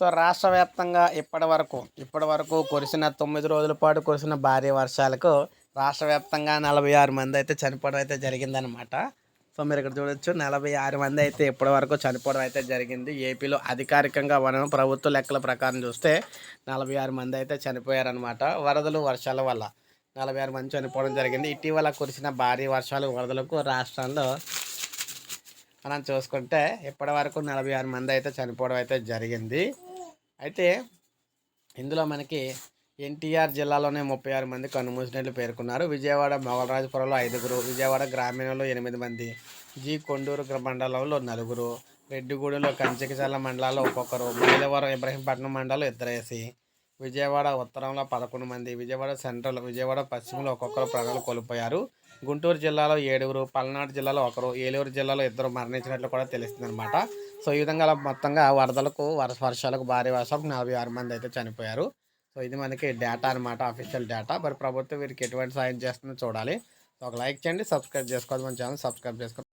So రాష్ట్ర వ్యాప్తంగా ఇప్పటి వరకు ఇప్పటి వరకు కురిసిన తొమ్మిది రోజుల పాటు కురిసిన భారీ వర్షాలకు రాష్ట్ర వ్యాప్తంగా నలభై ఆరు మంది అయితే చనిపోవడం అయితే జరిగిందనమాట సో మీరు ఇక్కడ చూడొచ్చు నలభై ఆరు మంది అయితే ఇప్పటి వరకు చనిపోవడం అయితే జరిగింది. ఏపీలో అధికారికంగా మనం ప్రభుత్వ లెక్కల ప్రకారం చూస్తే నలభై ఆరు మంది అయితే చనిపోయారనమాట వరదలు వర్షాల వల్ల. నలభై ఆరు మంది చనిపోవడం జరిగింది. ఇటీవల కురిసిన భారీ వర్షాలు వరదలకు రాష్ట్రంలో మనం చూసుకుంటే ఇప్పటి వరకు నలభై ఆరు మంది అయితే చనిపోవడం అయితే జరిగింది. అయితే ఇందులో మనకి ఎన్టీఆర్ జిల్లాలోనే ముప్పై ఆరు మంది కన్నుమూసినట్లు పేర్కొన్నారు. విజయవాడ మొగలరాజపురంలో ఐదుగురు విజయవాడ గ్రామీణంలో ఎనిమిది మంది జి కొండూరు మండలంలో నలుగురు రెడ్డిగూడెలో కంచికచల్ల మండలాల్లో ఒక్కొక్కరు మైలవరం ఇబ్రహీంపట్నం మండలంలో ఇద్దరేసి విజయవాడ ఉత్తరంలో పదకొండు మంది విజయవాడ సెంట్రల్ విజయవాడ పశ్చిమలో ఒక్కొక్కరు ప్రాణాలు కోల్పోయారు. గుంటూరు జిల్లాలో ఏడుగురు పల్నాడు జిల్లాలో ఒకరు ఏలూరు జిల్లాలో ఇద్దరు మరణించినట్లు కూడా తెలుస్తుంది అనమాట సో ఈ విధంగా మొత్తంగా వరదలకు వర్ష వర్షాలకు భారీ వర్షాలకు నలభై ఆరు మంది అయితే చనిపోయారు. సో ఇది మనకి డేటా అనమాట అఫీషియల్ డేటా మరి ప్రభుత్వం వీరికి ఎటువంటి సాయం చేస్తుందో చూడాలి. సో ఒక లైక్ చేయండి సబ్స్క్రైబ్ చేసుకోవాలి మన ఛానల్ సబ్స్క్రైబ్ చేసుకోండి